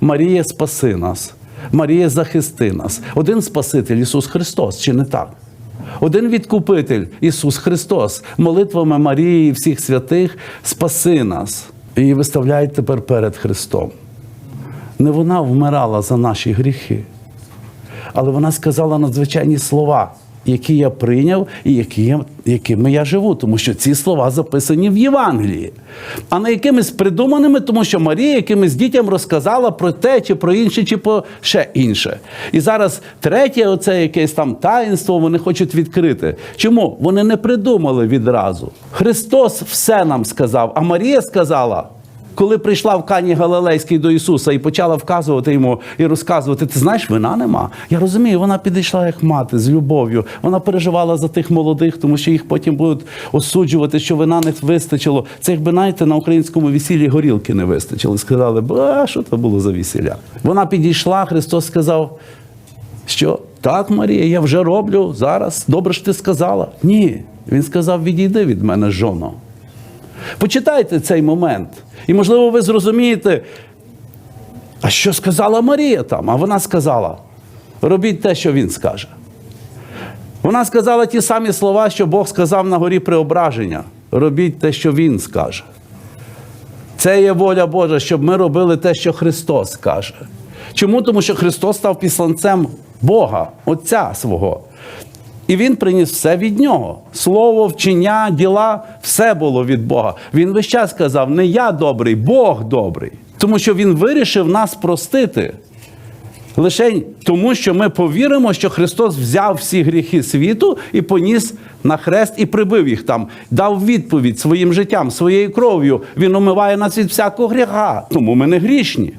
Марія, спаси нас. Марія, захисти нас. Один Спаситель Ісус Христос, чи не так? Один відкупитель Ісус Христос, молитвами Марії і всіх святих, спаси нас. І виставляють тепер перед Христом. Не вона вмирала за наші гріхи, але вона сказала надзвичайні слова, які я прийняв і які я, якими я живу, тому що ці слова записані в Євангелії, а не якимись придуманими, тому що Марія якимись дітям розказала про те, чи про інше, чи про ще інше. І зараз третє, оце якесь там таїнство, вони хочуть відкрити. Чому? Вони не придумали відразу. Христос все нам сказав, а Марія сказала. Коли прийшла в Кані Галилейській до Ісуса і почала вказувати йому і розказувати, ти знаєш, вина нема. Я розумію, вона підійшла як мати з любов'ю. Вона переживала за тих молодих, тому що їх потім будуть осуджувати, що вина не вистачило. Це якби знаєте, на українському весіллі горілки не вистачило. Сказали, ба, що це було за весілля? Вона підійшла, Христос сказав, що так, Марія, я вже роблю зараз. Добре ж ти сказала. Ні. Він сказав: відійди від мене, жоно. Почитайте цей момент. І, можливо, ви зрозумієте, а що сказала Марія там? А вона сказала: робіть те, що він скаже. Вона сказала ті самі слова, що Бог сказав на горі преображення. Робіть те, що Він скаже. Це є воля Божа, щоб ми робили те, що Христос каже. Чому? Тому що Христос став післанцем Бога, Отця свого. І Він приніс все від нього. Слово, вчення, діла, все було від Бога. Він весь час сказав: не я добрий, Бог добрий. Тому що Він вирішив нас простити. Лише тому, що ми повіримо, що Христос взяв всі гріхи світу і поніс на хрест і прибив їх там, дав відповідь своїм життям, своєю кров'ю. Він омиває нас від всякого гріха. Тому ми не грішні.